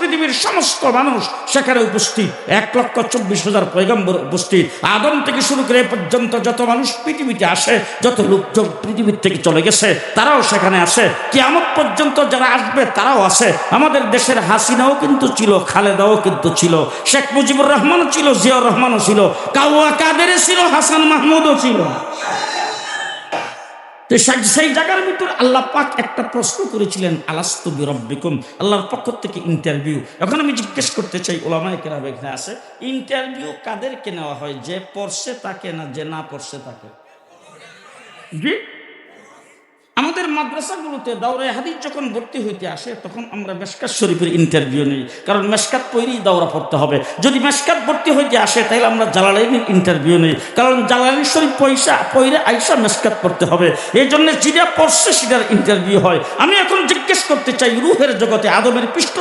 পৃথিবীর সমস্ত মানুষ সেখানে উপস্থিত। এক লক্ষ চব্বিশ হাজার পয়গম্বর উপস্থিত। আদম থেকে শুরু করে পর্যন্ত যত মানুষ পৃথিবীতে আসে, যত লোকজন পৃথিবীর থেকে চলে গেছে, তারাও সেখানে আসে। কিয়ামত পর্যন্ত যারা আসবে, তারাও আসে। আমাদের দেশের হাসিনাও কিন্তু ছিল, খালেদাও কিন্তু ছিল। শেখ মুজিবুর রহমানও ছিল, জিয়াউর রহমানও ছিল। কাউয়া কাদের ছিল, হাসান মাহমুদও ছিল। তো সেই- জায়গার ভিতর আল্লাহ পাক একটা প্রশ্ন করেছিলেন, আলাস্তু বিরব্বিকুম? আল্লাহর পক্ষ থেকে ইন্টারভিউ এখন আমি জিজ্ঞেস করতে চাই ওলামায় কেরাম এখানে আছে ইন্টারভিউ কাদেরকে নেওয়া হয়? যে পড়ছে তাকে না, যে না পড়ছে তাকে? জি? মাদ্রাসাগুলোতে দাওরা হাদিস যখন ভর্তি হইতে আসে, তখন আমরা মেসকাত শরীফের ইন্টারভিউ নিই। কারণ মেসকাত পৈরেই দাওরা পড়তে হবে। যদি মেসকাত ভর্তি হইতে আসে, তাহলে আমরা জালালাইনের ইন্টারভিউ নিই। কারণ জালালাইন শরীফ পয়সা পৈরে আইসা মেসকাত পড়তে হবে। এই জন্য যেটা পড়ছে, সেটার ইন্টারভিউ হয়। আমি এখন জিজ্ঞেস করতে চাই, রুহের জগতে আদমের পৃষ্ঠ